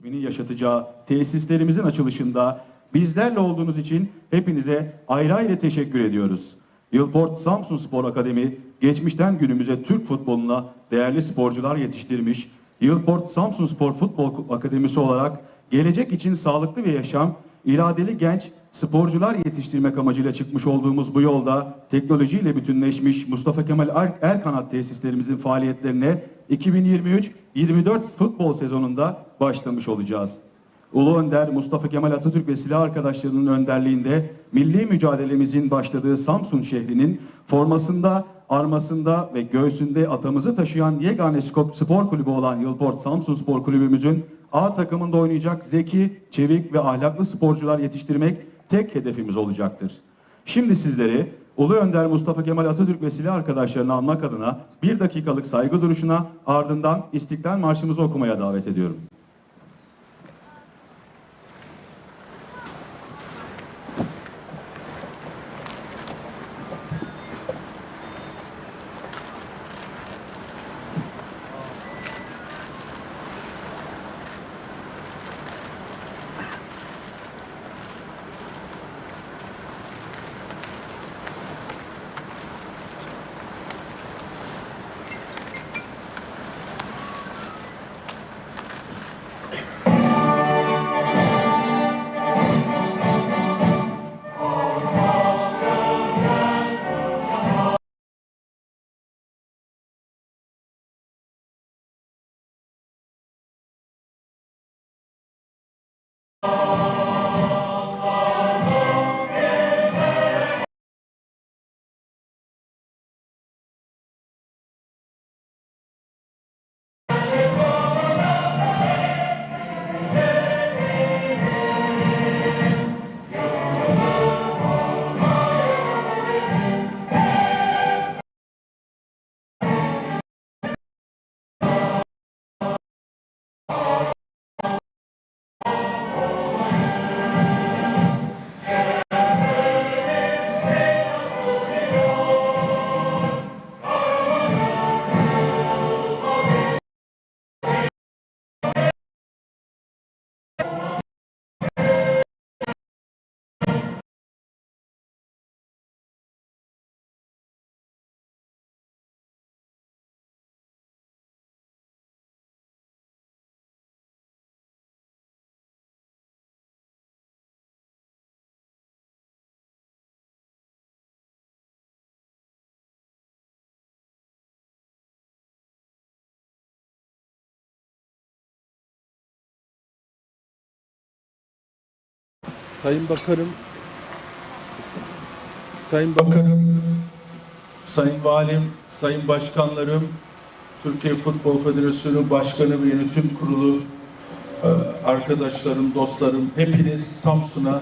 ismini yaşatacağı tesislerimizin açılışında bizlerle olduğunuz için hepinize ayrı ayrı teşekkür ediyoruz. Yılport Samsun Spor Akademi geçmişten günümüze Türk futboluna değerli sporcular yetiştirmiş. Yılport Samsun Spor Futbol Akademisi olarak gelecek için sağlıklı bir yaşam, iradeli genç sporcular yetiştirmek amacıyla çıkmış olduğumuz bu yolda teknolojiyle bütünleşmiş Mustafa Kemal Er- Erkanat tesislerimizin faaliyetlerine 2023-24 futbol sezonunda başlamış olacağız. Ulu Önder Mustafa Kemal Atatürk ve silah arkadaşlarının önderliğinde milli mücadelemizin başladığı Samsun şehrinin formasında, armasında ve göğsünde atamızı taşıyan yegane spor kulübü olan Yılport Samsun Spor Kulübümüzün A takımında oynayacak zeki, çevik ve ahlaklı sporcular yetiştirmek tek hedefimiz olacaktır. Şimdi sizleri Ulu Önder Mustafa Kemal Atatürk ve silah arkadaşlarını anmak adına bir dakikalık saygı duruşuna ardından İstiklal Marşımızı okumaya davet ediyorum. Sayın Bakanım, Sayın Bakanım, Sayın Valim, Sayın Başkanlarım, Türkiye Futbol Federasyonu Başkanı ve Yönetim Kurulu e, arkadaşlarım, dostlarım, hepiniz Samsun'a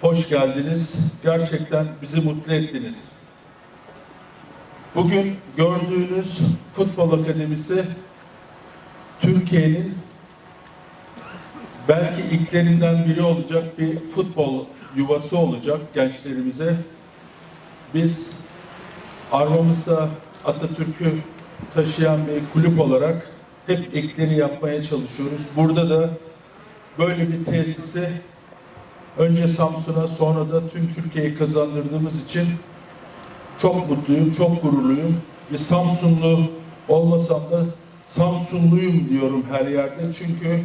hoş geldiniz. Gerçekten bizi mutlu ettiniz. Bugün gördüğünüz Futbol Akademisi Türkiye'nin belki ilklerinden biri olacak bir futbol yuvası olacak gençlerimize. Biz armamızda Atatürk'ü taşıyan bir kulüp olarak hep ekleri yapmaya çalışıyoruz. Burada da böyle bir tesisi önce Samsun'a sonra da tüm Türkiye'ye kazandırdığımız için çok mutluyum, çok gururluyum. Bir Samsunlu olmasam da Samsunluyum diyorum her yerde. Çünkü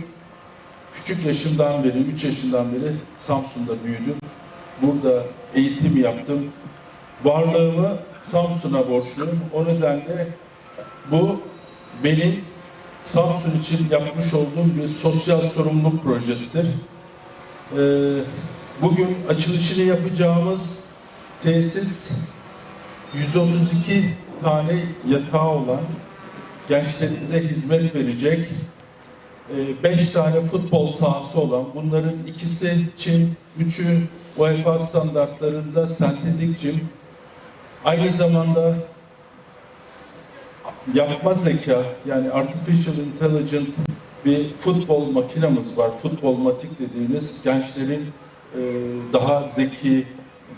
Küçük yaşımdan beri, 3 yaşından beri Samsun'da büyüdüm. Burada eğitim yaptım. Varlığımı Samsun'a borçluyum. O nedenle bu benim Samsun için yapmış olduğum bir sosyal sorumluluk projesidir. Ee, bugün açılışını yapacağımız tesis 132 tane yatağı olan gençlerimize hizmet verecek 5 tane futbol sahası olan, bunların ikisi Çin, üçü UEFA standartlarında sentetik çim. Aynı zamanda yapma zeka yani artificial intelligent bir futbol makinamız var. Futbol matik dediğiniz gençlerin e, daha zeki,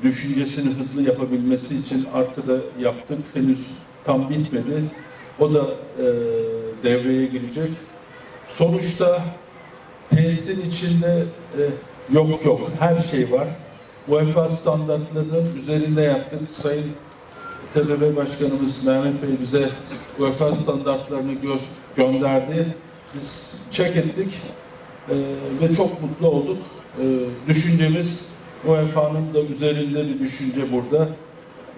düşüncesini hızlı yapabilmesi için arkada yaptık. Henüz tam bitmedi. O da e, devreye girecek. Sonuçta Tesisin içinde e, yok yok her şey var. UEFA standartlarının üzerinde yaptık. Sayın TBB Başkanımız Mehmet Bey bize UEFA standartlarını gö- gönderdi. Biz check ettik e, ve çok mutlu olduk. E, düşüncemiz UEFA'nın da üzerinde bir düşünce burada.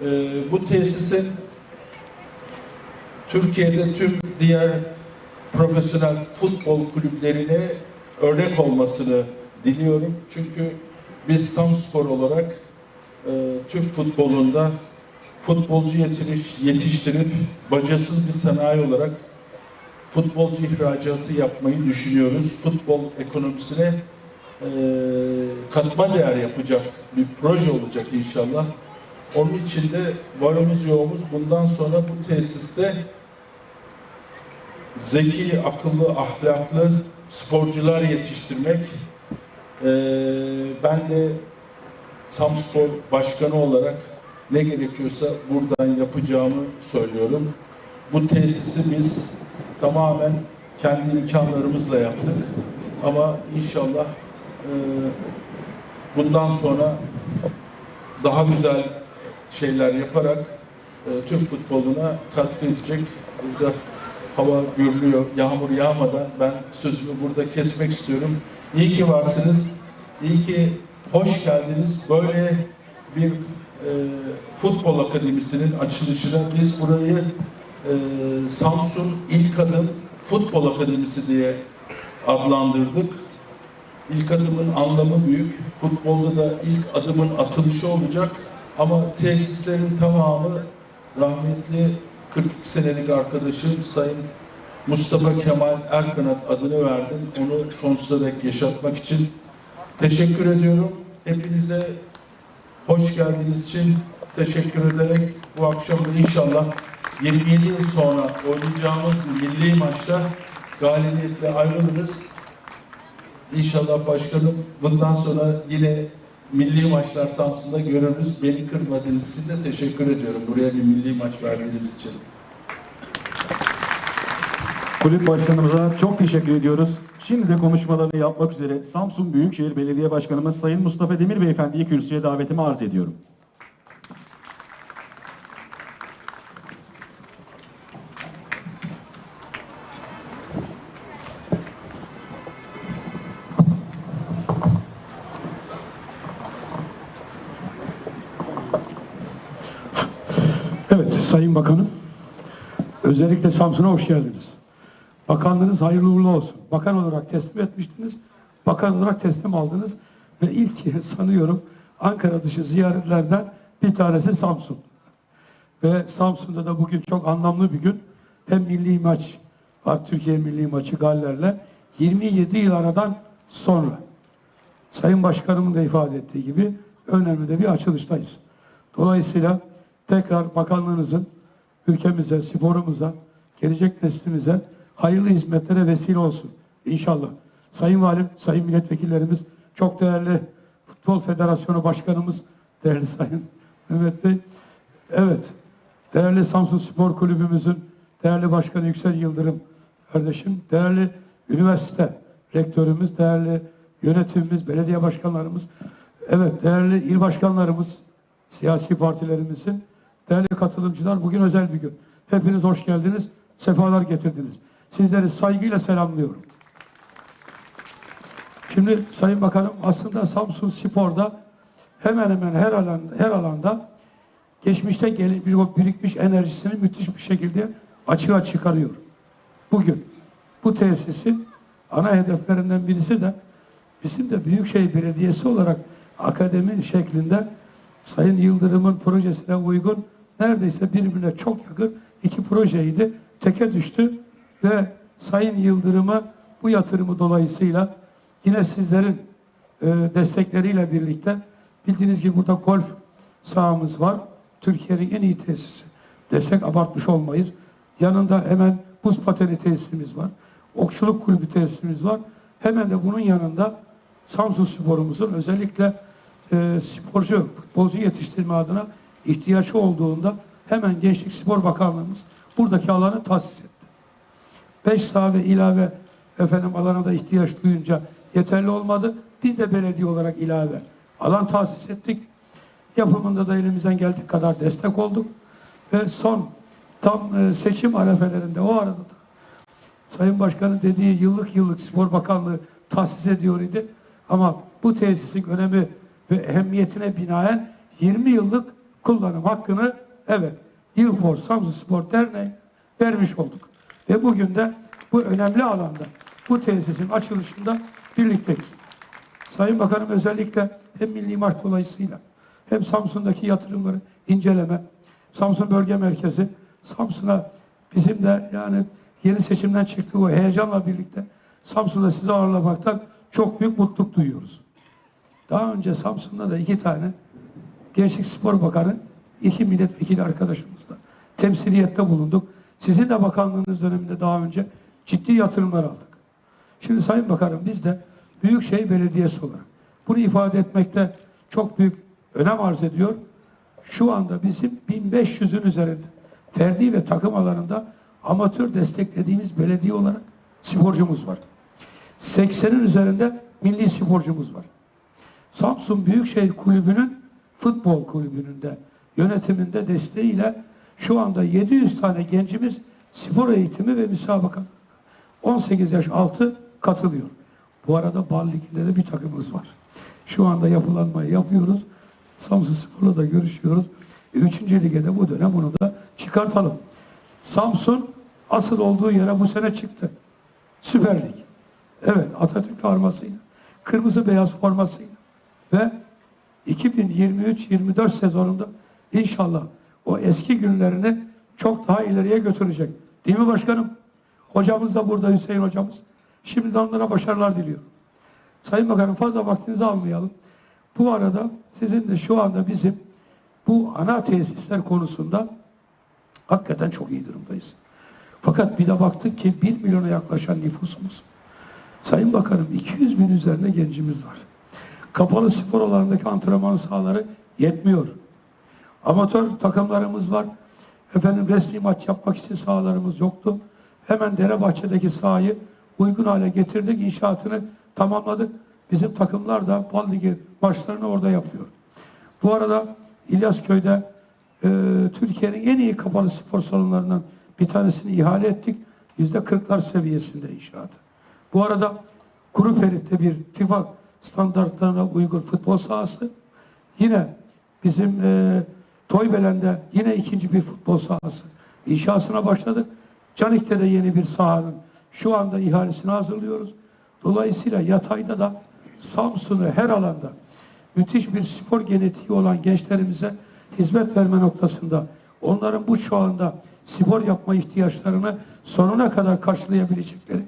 E, bu tesisin Türkiye'de tüm diğer profesyonel futbol kulüplerine örnek olmasını diliyorum. Çünkü biz Samspor olarak e, Türk futbolunda futbolcu yetiriş, yetiştirip bacasız bir sanayi olarak futbolcu ihracatı yapmayı düşünüyoruz. Futbol ekonomisine e, katma değer yapacak bir proje olacak inşallah. Onun için de varımız yoğumuz bundan sonra bu tesiste zeki, akıllı, ahlaklı sporcular yetiştirmek. Ee, ben de Samspor Başkanı olarak ne gerekiyorsa buradan yapacağımı söylüyorum. Bu tesisi biz tamamen kendi imkanlarımızla yaptık. Ama inşallah e, bundan sonra daha güzel şeyler yaparak e, Türk futboluna katkı edecek. Burada hava gürlüyor, yağmur yağmadan ben sözümü burada kesmek istiyorum. İyi ki varsınız, iyi ki hoş geldiniz. Böyle bir e, futbol akademisinin açılışına biz burayı e, Samsun İlk Adım Futbol Akademisi diye adlandırdık. İlk adımın anlamı büyük. Futbolda da ilk adımın atılışı olacak. Ama tesislerin tamamı rahmetli 42 senelik arkadaşım Sayın Mustafa Kemal Erkanat adını verdim. Onu sonsuza dek yaşatmak için teşekkür ediyorum. Hepinize hoş geldiğiniz için teşekkür ederek bu akşam inşallah 27 yıl sonra oynayacağımız milli maçta galibiyetle ayrılırız. İnşallah başkanım bundan sonra yine milli maçlar Samsun'da görürüz. Beni kırmadığınız için de teşekkür ediyorum. Buraya bir milli maç verdiğiniz için. Kulüp başkanımıza çok teşekkür ediyoruz. Şimdi de konuşmalarını yapmak üzere Samsun Büyükşehir Belediye Başkanımız Sayın Mustafa Demir Beyefendi'yi kürsüye davetimi arz ediyorum. Sayın Bakanım. Özellikle Samsun'a hoş geldiniz. Bakanlığınız hayırlı uğurlu olsun. Bakan olarak teslim etmiştiniz. Bakan olarak teslim aldınız. Ve ilk sanıyorum Ankara dışı ziyaretlerden bir tanesi Samsun. Ve Samsun'da da bugün çok anlamlı bir gün. Hem milli maç var Türkiye milli maçı Galler'le 27 yıl aradan sonra. Sayın Başkanımın da ifade ettiği gibi önemli de bir açılıştayız. Dolayısıyla tekrar bakanlığınızın ülkemize, sporumuza, gelecek neslimize hayırlı hizmetlere vesile olsun. İnşallah. Sayın Valim, Sayın Milletvekillerimiz, çok değerli Futbol Federasyonu Başkanımız, değerli Sayın Mehmet Bey. Evet, değerli Samsun Spor Kulübümüzün değerli Başkanı Yüksel Yıldırım kardeşim, değerli üniversite rektörümüz, değerli yönetimimiz, belediye başkanlarımız, evet değerli il başkanlarımız, siyasi partilerimizin değerli katılımcılar bugün özel bir gün. Hepiniz hoş geldiniz, sefalar getirdiniz. Sizleri saygıyla selamlıyorum. Şimdi Sayın Bakanım aslında Samsun Spor'da hemen hemen her alanda, her alanda geçmişte gelip bir birikmiş enerjisini müthiş bir şekilde açığa çıkarıyor. Bugün bu tesisin ana hedeflerinden birisi de bizim de Büyükşehir Belediyesi olarak akademi şeklinde Sayın Yıldırım'ın projesine uygun neredeyse birbirine çok yakın iki projeydi. Teke düştü ve Sayın Yıldırım'a bu yatırımı dolayısıyla yine sizlerin e, destekleriyle birlikte bildiğiniz gibi burada golf sahamız var. Türkiye'nin en iyi tesisi. Desek abartmış olmayız. Yanında hemen buz pateni tesisimiz var. Okçuluk kulübü tesisimiz var. Hemen de bunun yanında Samsun sporumuzun özellikle e, sporcu, futbolcu yetiştirme adına ihtiyaç olduğunda hemen Gençlik Spor Bakanlığımız buradaki alanı tahsis etti. 5 saha ve ilave efendim alana da ihtiyaç duyunca yeterli olmadı. Biz de belediye olarak ilave alan tahsis ettik. Yapımında da elimizden geldiği kadar destek olduk. Ve son tam e, seçim arefelerinde o arada da Sayın Başkan'ın dediği yıllık yıllık Spor Bakanlığı tahsis ediyor idi. Ama bu tesisin önemi ve ehemmiyetine binaen 20 yıllık kullanım hakkını evet Yılfor Samsun Spor Derneği vermiş olduk. Ve bugün de bu önemli alanda bu tesisin açılışında birlikteyiz. Sayın Bakanım özellikle hem milli maç dolayısıyla hem Samsun'daki yatırımları inceleme, Samsun Bölge Merkezi, Samsun'a bizim de yani yeni seçimden çıktığı o heyecanla birlikte Samsun'da sizi ağırlamaktan çok büyük mutluluk duyuyoruz. Daha önce Samsun'da da iki tane Gençlik Spor Bakanı, iki milletvekili arkadaşımızla temsiliyette bulunduk. Sizin de bakanlığınız döneminde daha önce ciddi yatırımlar aldık. Şimdi Sayın Bakanım biz de Büyükşehir Belediyesi olarak bunu ifade etmekte çok büyük önem arz ediyor. Şu anda bizim 1500'ün üzerinde ferdi ve takım alanında amatör desteklediğimiz belediye olarak sporcumuz var. 80'in üzerinde milli sporcumuz var. Samsun Büyükşehir Kulübü'nün futbol kulübünün de yönetiminde desteğiyle şu anda 700 tane gencimiz spor eğitimi ve müsabaka 18 yaş altı katılıyor. Bu arada Bal Ligi'nde de bir takımımız var. Şu anda yapılanmayı yapıyoruz. Samsun Spor'la da görüşüyoruz. Üçüncü lige de bu dönem onu da çıkartalım. Samsun asıl olduğu yere bu sene çıktı. Süper Lig. Evet Atatürk armasıyla, kırmızı beyaz formasıyla ve 2023-24 sezonunda inşallah o eski günlerini çok daha ileriye götürecek. Değil mi başkanım? Hocamız da burada Hüseyin hocamız. Şimdi onlara başarılar diliyorum. Sayın Bakanım fazla vaktinizi almayalım. Bu arada sizin de şu anda bizim bu ana tesisler konusunda hakikaten çok iyi durumdayız. Fakat bir de baktık ki 1 milyona yaklaşan nüfusumuz. Sayın Bakanım 200 bin üzerinde gencimiz var. Kapalı spor alanındaki antrenman sahaları yetmiyor. Amatör takımlarımız var. Efendim resmi maç yapmak için sahalarımız yoktu. Hemen Derebahçe'deki sahayı uygun hale getirdik. inşaatını tamamladık. Bizim takımlar da Bal Ligi maçlarını orada yapıyor. Bu arada İlyasköy'de e, Türkiye'nin en iyi kapalı spor salonlarından bir tanesini ihale ettik. Yüzde kırklar seviyesinde inşaatı. Bu arada Kuru Ferit'te bir FIFA standartlarına uygun futbol sahası. Yine bizim e, Toybelen'de yine ikinci bir futbol sahası inşasına başladık. Canik'te de yeni bir sahanın şu anda ihalesini hazırlıyoruz. Dolayısıyla yatayda da Samsun'u her alanda müthiş bir spor genetiği olan gençlerimize hizmet verme noktasında onların bu çağında spor yapma ihtiyaçlarını sonuna kadar karşılayabilecekleri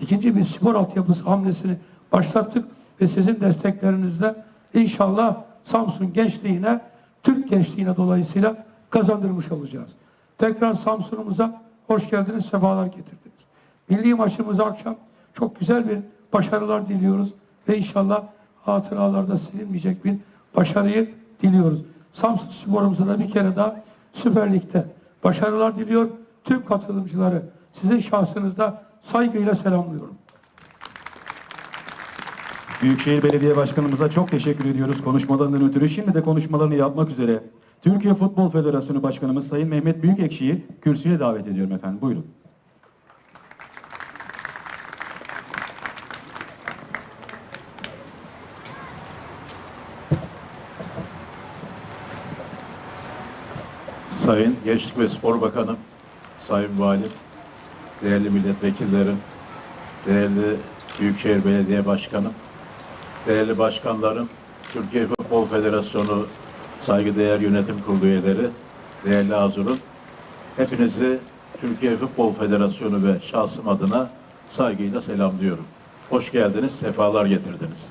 ikinci bir spor altyapısı hamlesini başlattık ve sizin desteklerinizle inşallah Samsun gençliğine, Türk gençliğine dolayısıyla kazandırmış olacağız. Tekrar Samsun'umuza hoş geldiniz, sefalar getirdiniz. Milli maçımız akşam çok güzel bir başarılar diliyoruz ve inşallah hatıralarda silinmeyecek bir başarıyı diliyoruz. Samsun sporumuza da bir kere daha Süper Lig'de başarılar diliyor. Tüm katılımcıları sizin şahsınızda saygıyla selamlıyorum. Büyükşehir Belediye Başkanımıza çok teşekkür ediyoruz konuşmalarından ötürü. Şimdi de konuşmalarını yapmak üzere Türkiye Futbol Federasyonu Başkanımız Sayın Mehmet Büyükekşi'yi kürsüye davet ediyorum efendim. Buyurun. Sayın Gençlik ve Spor Bakanım, Sayın Valim, değerli milletvekillerim, değerli Büyükşehir Belediye Başkanım, değerli başkanlarım, Türkiye Futbol Federasyonu Saygıdeğer Yönetim Kurulu üyeleri, değerli Azur'un, hepinizi Türkiye Futbol Federasyonu ve şahsım adına saygıyla selamlıyorum. Hoş geldiniz, sefalar getirdiniz.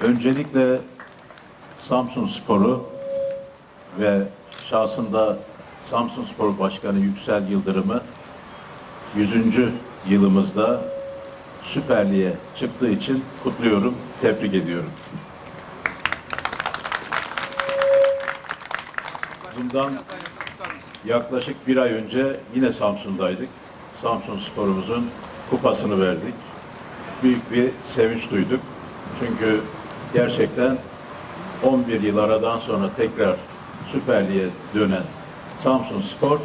Öncelikle Samsun Sporu ve şahsında Samsun Spor Başkanı Yüksel Yıldırım'ı 100. yılımızda Süper Lig'e çıktığı için kutluyorum, tebrik ediyorum. Bundan yaklaşık bir ay önce yine Samsun'daydık. Samsun Spor'umuzun kupasını verdik. Büyük bir sevinç duyduk. Çünkü gerçekten 11 yıl aradan sonra tekrar Süper Lig'e dönen Samsun Spor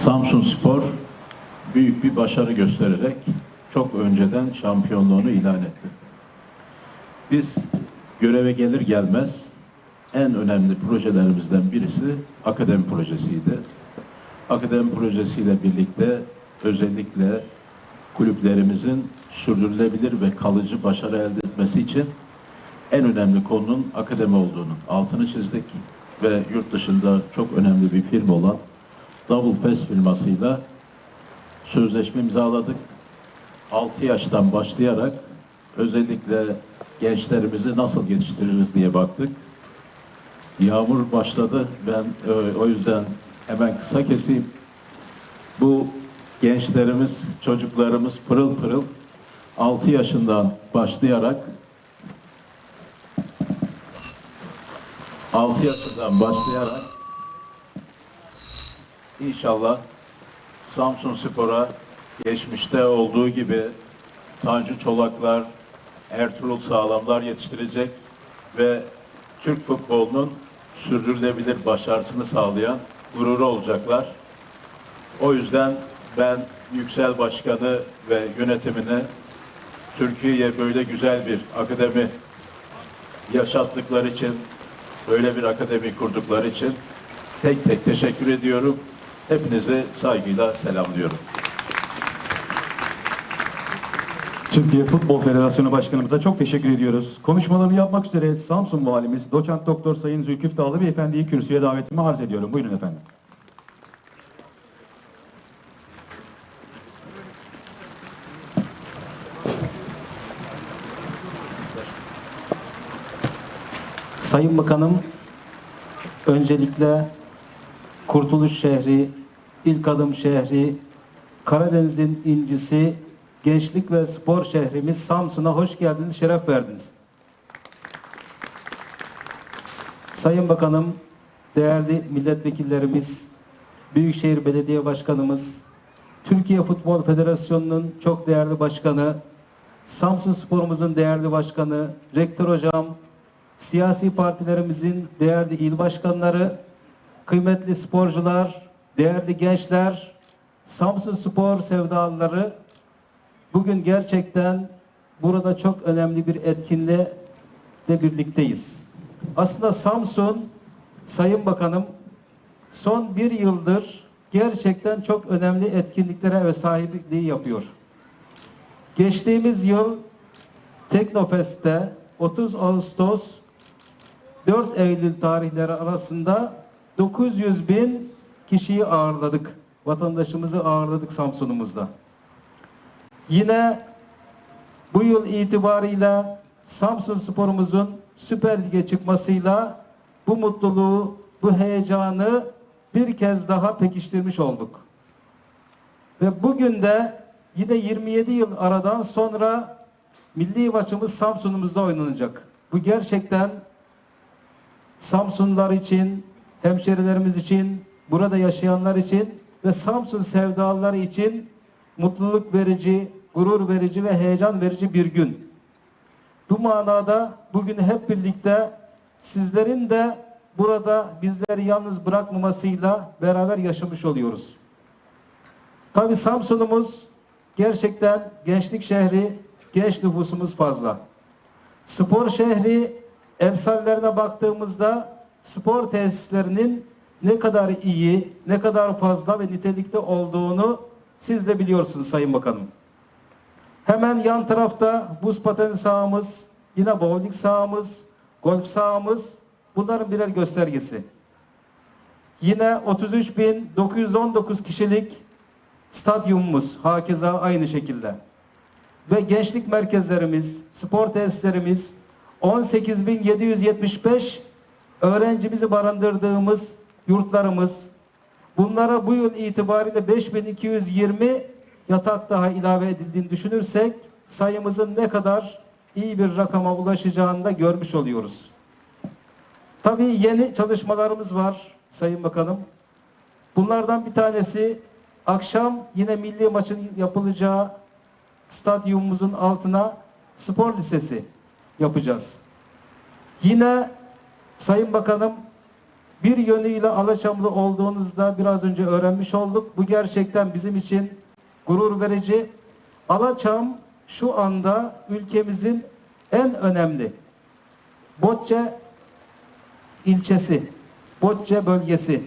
Samsun Spor büyük bir başarı göstererek çok önceden şampiyonluğunu ilan etti. Biz göreve gelir gelmez en önemli projelerimizden birisi akademi projesiydi. Akademi projesiyle birlikte özellikle kulüplerimizin sürdürülebilir ve kalıcı başarı elde etmesi için en önemli konunun akademi olduğunu altını çizdik ve yurt dışında çok önemli bir firma olan Double Pass firmasıyla sözleşme imzaladık. 6 yaştan başlayarak özellikle gençlerimizi nasıl yetiştiririz diye baktık. Yağmur başladı. Ben e, o yüzden hemen kısa keseyim. Bu gençlerimiz, çocuklarımız pırıl pırıl 6 yaşından başlayarak 6 yaşından başlayarak inşallah Samsun Spor'a geçmişte olduğu gibi Tanju Çolaklar, Ertuğrul Sağlamlar yetiştirecek ve Türk futbolunun sürdürülebilir başarısını sağlayan gururu olacaklar. O yüzden ben Yüksel Başkanı ve yönetimine Türkiye'ye böyle güzel bir akademi yaşattıkları için, böyle bir akademi kurdukları için tek tek teşekkür ediyorum. Hepinizi saygıyla selamlıyorum. Türkiye Futbol Federasyonu Başkanımıza çok teşekkür ediyoruz. Konuşmalarını yapmak üzere Samsun Valimiz Doçent Doktor Sayın Zülküf Dağlı Beyefendi'yi kürsüye davetimi arz ediyorum. Buyurun efendim. Sayın Bakanım, öncelikle Kurtuluş şehri, ilk adım şehri, Karadeniz'in incisi, gençlik ve spor şehrimiz Samsun'a hoş geldiniz, şeref verdiniz. Sayın Bakanım, değerli milletvekillerimiz, Büyükşehir Belediye Başkanımız, Türkiye Futbol Federasyonu'nun çok değerli başkanı, Samsun Spor'umuzun değerli başkanı, rektör hocam, siyasi partilerimizin değerli il başkanları, kıymetli sporcular, değerli gençler, Samsun Spor sevdalıları, bugün gerçekten burada çok önemli bir etkinliğe de birlikteyiz. Aslında Samsun, Sayın Bakanım, son bir yıldır gerçekten çok önemli etkinliklere ve sahipliği yapıyor. Geçtiğimiz yıl Teknofest'te 30 Ağustos 4 Eylül tarihleri arasında 900 bin kişiyi ağırladık. Vatandaşımızı ağırladık Samsun'umuzda. Yine bu yıl itibariyle Samsun sporumuzun Süper Lig'e çıkmasıyla bu mutluluğu, bu heyecanı bir kez daha pekiştirmiş olduk. Ve bugün de yine 27 yıl aradan sonra milli maçımız Samsun'umuzda oynanacak. Bu gerçekten Samsunlular için, hemşerilerimiz için, burada yaşayanlar için ve Samsun sevdalıları için mutluluk verici, gurur verici ve heyecan verici bir gün. Bu manada bugün hep birlikte sizlerin de burada bizleri yalnız bırakmamasıyla beraber yaşamış oluyoruz. Tabi Samsun'umuz gerçekten gençlik şehri, genç nüfusumuz fazla. Spor şehri emsallerine baktığımızda spor tesislerinin ne kadar iyi, ne kadar fazla ve nitelikli olduğunu siz de biliyorsunuz Sayın Bakanım. Hemen yan tarafta buz pateni sahamız, yine bowling sahamız, golf sahamız bunların birer göstergesi. Yine 33.919 kişilik stadyumumuz hakeza aynı şekilde. Ve gençlik merkezlerimiz, spor tesislerimiz 18.775 öğrencimizi barındırdığımız yurtlarımız bunlara bu yıl itibariyle 5220 yatak daha ilave edildiğini düşünürsek sayımızın ne kadar iyi bir rakama ulaşacağını da görmüş oluyoruz. Tabii yeni çalışmalarımız var Sayın Bakanım. Bunlardan bir tanesi akşam yine milli maçın yapılacağı stadyumumuzun altına spor lisesi yapacağız. Yine Sayın Bakanım bir yönüyle Alaçamlı olduğunuzda biraz önce öğrenmiş olduk. Bu gerçekten bizim için gurur verici. Alaçam şu anda ülkemizin en önemli Botça ilçesi, Botça bölgesi.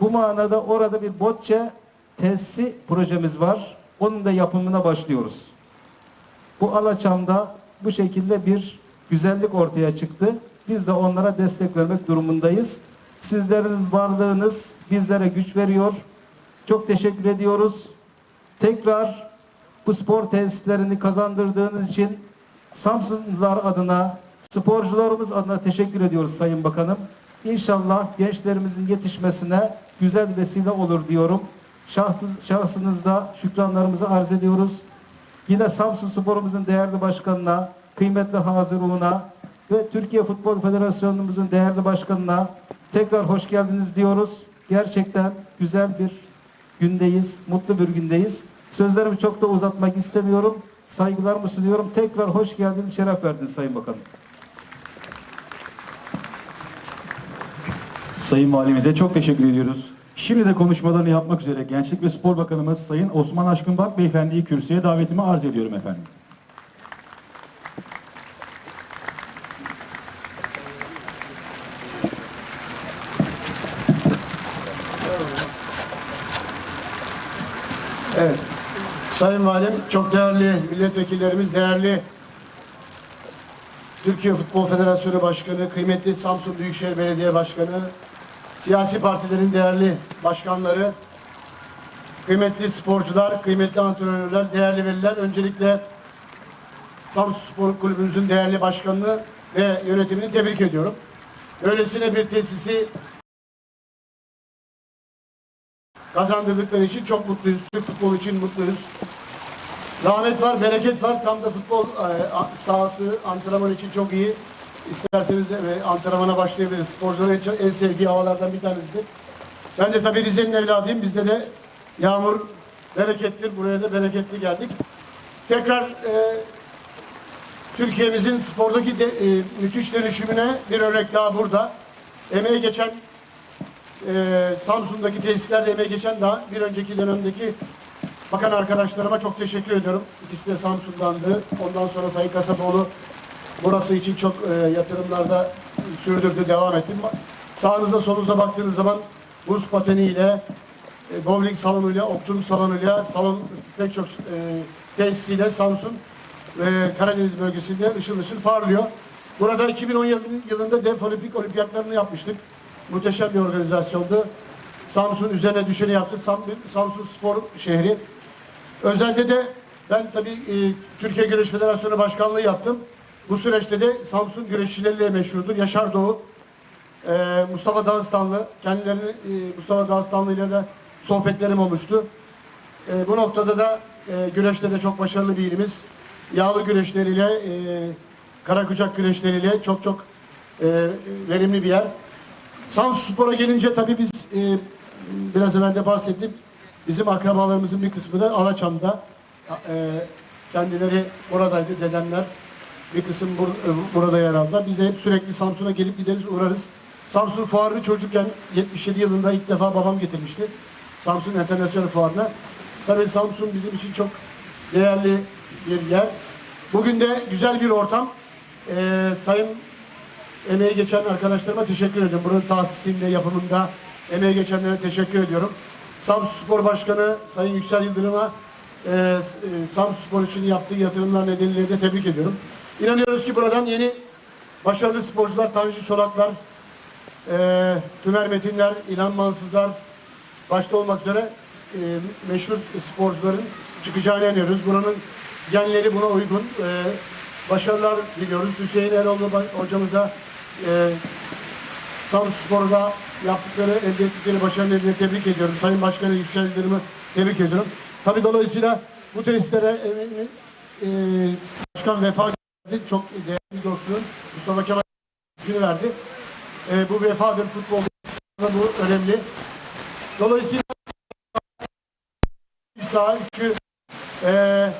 Bu manada orada bir Botça tesisi projemiz var. Onun da yapımına başlıyoruz. Bu Alaçam'da bu şekilde bir güzellik ortaya çıktı. Biz de onlara destek vermek durumundayız. Sizlerin varlığınız bizlere güç veriyor. Çok teşekkür ediyoruz. Tekrar bu spor tesislerini kazandırdığınız için Samsunlular adına, sporcularımız adına teşekkür ediyoruz Sayın Bakanım. İnşallah gençlerimizin yetişmesine güzel vesile olur diyorum. Şahsınız, şahsınızda şükranlarımızı arz ediyoruz. Yine Samsun Spor'umuzun değerli başkanına, kıymetli Haziruğuna ve Türkiye Futbol Federasyonumuzun değerli başkanına tekrar hoş geldiniz diyoruz. Gerçekten güzel bir gündeyiz, mutlu bir gündeyiz. Sözlerimi çok da uzatmak istemiyorum. Saygılarımı sunuyorum. Tekrar hoş geldiniz, şeref verdiniz Sayın Bakanım. Sayın Valimize çok teşekkür ediyoruz. Şimdi de konuşmalarını yapmak üzere Gençlik ve Spor Bakanımız Sayın Osman Aşkınbak Beyefendi'yi kürsüye davetimi arz ediyorum efendim. Sayın Valim, çok değerli milletvekillerimiz, değerli Türkiye Futbol Federasyonu Başkanı, kıymetli Samsun Büyükşehir Belediye Başkanı, siyasi partilerin değerli başkanları, kıymetli sporcular, kıymetli antrenörler, değerli veliler, öncelikle Samsun Spor Kulübümüzün değerli başkanını ve yönetimini tebrik ediyorum. Öylesine bir tesisi kazandırdıkları için çok mutluyuz. Türk futbolu için mutluyuz. Rahmet var, bereket var. Tam da futbol e, sahası antrenman için çok iyi. İsterseniz e, antrenmana başlayabiliriz. Sporcuların en sevdiği havalardan bir tanesidir. Ben de tabii Rize'nin evladıyım. Bizde de yağmur berekettir. Buraya da bereketli geldik. Tekrar e, Türkiye'mizin spordaki de, e, müthiş dönüşümüne bir örnek daha burada. Emeği geçen e, Samsun'daki tesislerde emeği geçen daha bir önceki dönemdeki bakan arkadaşlarıma çok teşekkür ediyorum. İkisi de Samsun'dandı. Ondan sonra Sayın Kasapoğlu burası için çok e, yatırımlarda sürdürdü, devam etti. Sağınıza solunuza baktığınız zaman buz pateniyle, e, bowling salonuyla, okçuluk salonuyla, salon pek çok e, tesisiyle Samsun ve Karadeniz bölgesinde ışıl ışıl parlıyor. Burada 2010 yıl- yılında Def Olimpik Olimpiyatlarını yapmıştık. Muhteşem bir organizasyondu. Samsun üzerine düşeni yaptı. Sam- Samsun Spor şehri. Özelde de ben tabii e, Türkiye Güreş Federasyonu Başkanlığı yaptım. Bu süreçte de Samsun güreşçileriyle meşhurdur. Yaşar Doğu, e, Mustafa Dağıstanlı, kendilerini e, Mustafa Dağıstanlı ile de sohbetlerim olmuştu. Bu noktada da güreşte de çok başarılı bir ilimiz. Yağlı güreşleriyle, e, kara kucak güreşleriyle çok çok verimli bir yer. Samsun Spor'a gelince tabii biz e, biraz evvel de bahsettim. Bizim akrabalarımızın bir kısmı da Alaçam'da. E, kendileri oradaydı, dedemler. Bir kısım bur- e, burada yer aldılar. Biz de hep sürekli Samsun'a gelip gideriz, uğrarız. Samsun Fuarı'nı çocukken 77 yılında ilk defa babam getirmişti. Samsun Internasyonel Fuarı'na. Tabii Samsun bizim için çok değerli bir yer. Bugün de güzel bir ortam. E, Sayın emeği geçen arkadaşlarıma teşekkür ediyorum. Buranın tahsisinde, yapımında emeği geçenlere teşekkür ediyorum. Samsun Spor Başkanı Sayın Yüksel Yıldırım'a e, e, Samsun Spor için yaptığı yatırımlar nedeniyle de tebrik ediyorum. İnanıyoruz ki buradan yeni başarılı sporcular, Tanju Çolaklar, e, Tümer Metinler, İlhan Mansızlar başta olmak üzere e, meşhur sporcuların çıkacağını inanıyoruz. Buranın genleri buna uygun. E, başarılar diliyoruz. Hüseyin Eroğlu hocamıza e, Samsun Spor'da yaptıkları, elde ettikleri başarıları tebrik ediyorum. Sayın Başkanı Yüksel Yıldırım'ı tebrik ediyorum. Tabii dolayısıyla bu tesislere e, e, Başkan vefa etti. Çok değerli dostluğun Mustafa Kemal ismini verdi. e, bu vefadır futbolda bu önemli. Dolayısıyla sağ üçü e,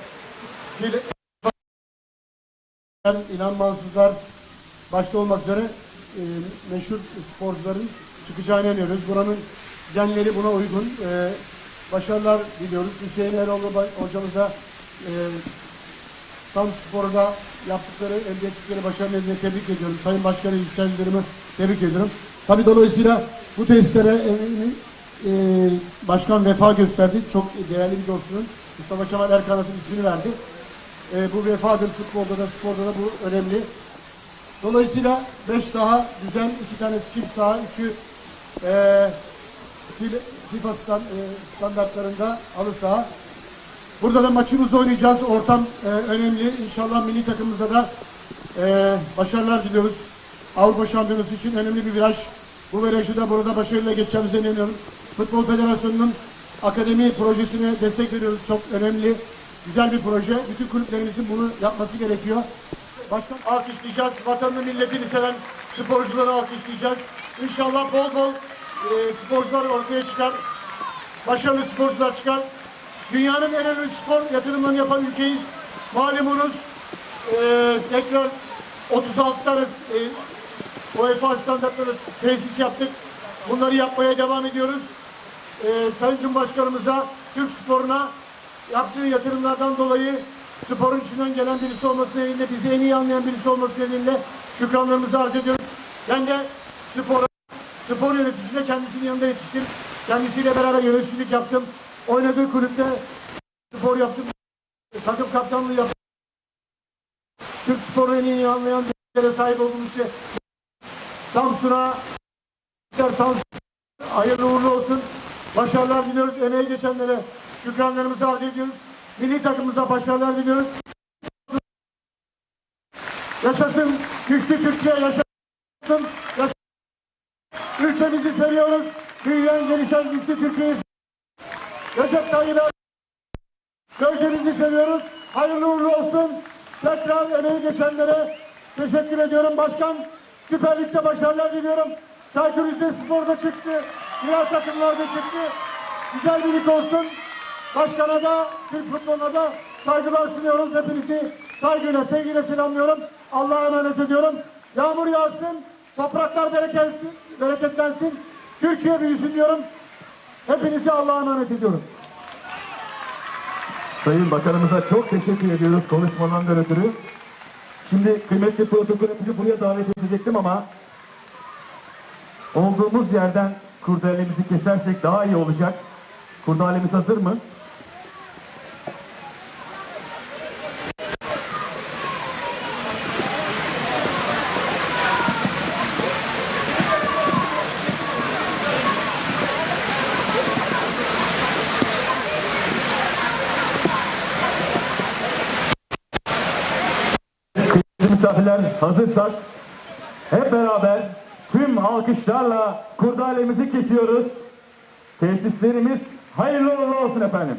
inanmazsızlar başta olmak üzere e, meşhur sporcuların çıkacağına inanıyoruz. Buranın genleri buna uygun. E, başarılar diliyoruz. Hüseyin Eroğlu hocamıza e, Samspor'da yaptıkları, elde ettikleri başarı nedeniyle tebrik ediyorum. Sayın Başkanı Yüksel Yıldırım'ı tebrik ediyorum. Tabii dolayısıyla bu tesislere e, e, Başkan vefa gösterdi. Çok değerli bir dostunun. Mustafa Kemal Erkanat'ın ismini verdi. E, bu vefadır futbolda da sporda da bu önemli. Dolayısıyla 5 saha düzen, 2 tanesi çift saha, 3'ü e, FIFA e, standartlarında halı saha. Burada da maçımızı oynayacağız. Ortam e, önemli. İnşallah milli takımımıza da e, başarılar diliyoruz. Avrupa Şampiyonası için önemli bir viraj. Bu virajı da burada başarıyla geçeceğimize inanıyorum. Futbol Federasyonu'nun akademi projesine destek veriyoruz. Çok önemli, güzel bir proje. Bütün kulüplerimizin bunu yapması gerekiyor. Başkan alkışlayacağız. Vatanını, milletini seven sporcuları alkışlayacağız. İnşallah bol bol e, sporcular ortaya çıkar. Başarılı sporcular çıkar. Dünyanın en önemli spor yatırımlarını yapan ülkeyiz. Malumunuz e, tekrar 36 tane e, UEFA standartları tesis yaptık. Bunları yapmaya devam ediyoruz. E, Sayın Cumhurbaşkanımıza, Türk sporuna yaptığı yatırımlardan dolayı sporun içinden gelen birisi olması nedeniyle, bizi en iyi anlayan birisi olması nedeniyle şükranlarımızı arz ediyoruz. Ben de spora, spor yöneticisiyle kendisinin yanında yetiştim. Kendisiyle beraber yöneticilik yaptım. Oynadığı kulüpte spor yaptım. Takım kaptanlığı yaptım. Türk sporu en iyi anlayan bir yere sahip olduğumuz şey. Samsun'a Samsun hayırlı uğurlu olsun. Başarılar diliyoruz. Emeği geçenlere şükranlarımızı arz ediyoruz. Milli takımımıza başarılar diliyoruz. Yaşasın güçlü Türkiye yaşasın. yaşasın. Ülkemizi seviyoruz. Büyüyen, gelişen güçlü Türkiye'yi Recep Tayyip Ülkemizi seviyoruz. Hayırlı uğurlu olsun. Tekrar emeği geçenlere teşekkür ediyorum. Başkan Süper Lig'de başarılar diliyorum. Çaykur Rizespor'da çıktı. Diğer takımlarda çıktı. Güzel bir lig olsun. Başkana da, Türk futboluna da saygılar sunuyoruz. Hepinizi saygıyla, sevgiyle selamlıyorum. Allah'a emanet ediyorum. Yağmur yağsın, topraklar bereketlensin, bereketlensin. Türkiye büyüsün diyorum. Hepinizi Allah'a emanet ediyorum. Sayın Bakanımıza çok teşekkür ediyoruz konuşmalarından ötürü. Şimdi kıymetli protokolümüzü buraya davet edecektim ama olduğumuz yerden kurdelemizi kesersek daha iyi olacak. Kurdalemiz hazır mı? Misafirler hazırsak hep beraber tüm alkışlarla kurdalemizi kesiyoruz. Tesislerimiz hayırlı uğurlu olsun efendim.